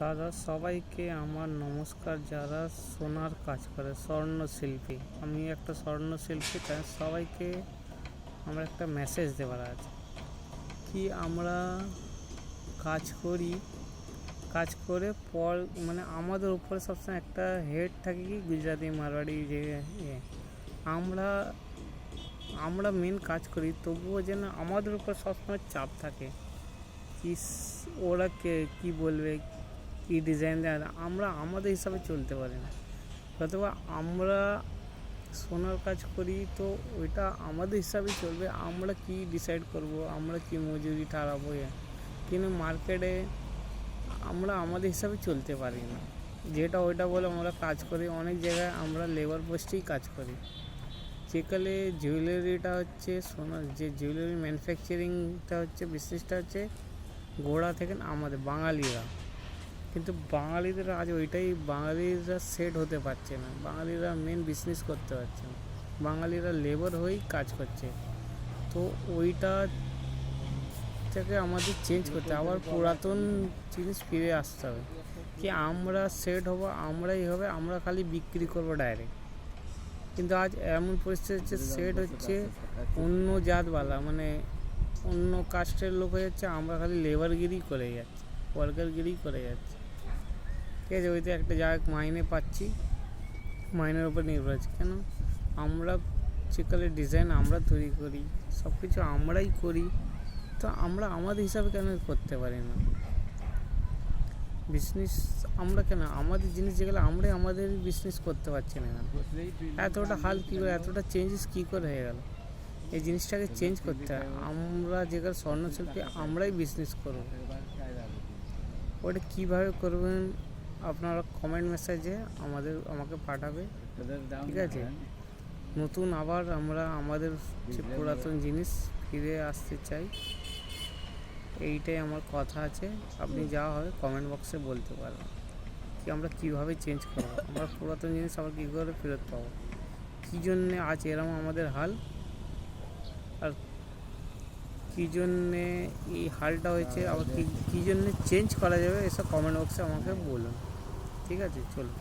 দাদা, সবাইকে আমার নমস্কার যারা সোনার কাজ করে স্বর্ণ শিল্পী আমি একটা স্বর্ণ শিল্পী তাই সবাইকে আমার একটা মেসেজ দেওয়ার আছে কি আমরা কাজ করি, কাজ করে পর মানে আমাদের উপরে সবসময় একটা হেড থাকে কি, গুজরাটি, মারওয়াড়ি, যে। আমরা আমরা মেন কাজ করি, তবুও যেন আমাদের উপর সবসময় চাপ থাকে কি ওরা কে, কী বলবে কী ডিজাইন দেয় আমরা আমাদের হিসাবে চলতে পারি না। অথবা আমরা সোনার কাজ করি তো ওইটা আমাদের হিসাবে চলবে। আমরা কি ডিসাইড করব? আমরা কি মজুরি ঠাড়াবো? এ। কিন্তু মার্কেটে আমরা আমাদের হিসাবে চলতে পারি না। যেটা ওইটা বলে আমরা কাজ করি। অনেক জায়গায় আমরা লেবার পোস্টেই কাজ করি। যেকালে জুয়েলারিটা হচ্ছে সোনার, যে জুয়েলারি ম্যানুফ্যাকচারিংটা হচ্ছে বিজনেসটা হচ্ছে গোড়া থেকে আমাদের বাঙালিরা। কিন্তু বাঙালিদের আজ ওইটাই, বাঙালিরা সেট হতে পারছে না। বাঙালিরা মেন বিজনেস করতে পারছে না। বাঙালিরা লেবার হয়েই কাজ করছে। তো ওইটা থেকে আমাদের চেঞ্জ করতে আবার পুরাতন জিনিস ফিরে আসতে হবে। কি আমরা সেট হব, আমরাই হবে, আমরা খালি বিক্রি করব ডাইরেক্ট কিন্তু আজ এমন পরিস্থিতি হচ্ছে সেট হচ্ছে অন্য জাতওয়ালা মানে অন্য কাস্টের লোক হয়ে যাচ্ছে, আমরা খালি লেবারগিরি করে যাচ্ছি ওয়ার্কারগিরি করে যাচ্ছি। ঠিক আছে ওইতে একটা জায়গায় মাইনে পাচ্ছি। মাইনের উপর নির্ভর আছে। কেন? আমরা যেকালে ডিজাইন আমরা তৈরি করি সব কিছু আমরাই করি, তো আমরা আমাদের হিসাবে কেন করতে পারি না? বিজনেস আমরা কেন? আমাদের জিনিস যেগুলো আমরাই আমাদের বিজনেস করতে পারছি না এতটা হাল কী করে, এতটা চেঞ্জেস কী করে হয়ে গেল? এই জিনিসটাকে চেঞ্জ করতে হয়। আমরা যেগুলো স্বর্ণশিল্পী আমরাই বিজনেস করব। ওটা কীভাবে করবেন? আপনারা কমেন্ট মেসেজে আমাদের আমাকে পাঠাবে। ঠিক আছে? নতুন আবার আমরা আমাদের যে পুরাতন জিনিস ফিরে আসতে চাই এইটাই আমার কথা আছে। আপনি যা হবে কমেন্ট বক্সে বলতে পারেন। কি আমরা কীভাবে চেঞ্জ করব? আমরা পুরাতন জিনিস আবার কী করে ফেরত পাবো? কী জন্যে আজ এরম আমাদের হাল? আর কী জন্যে এই হালটা হয়েছে? আবার কী কী জন্যে চেঞ্জ করা যাবে? এসব কমেন্ট বক্সে আমাকে বলুন। ঠিক আছে চলুন।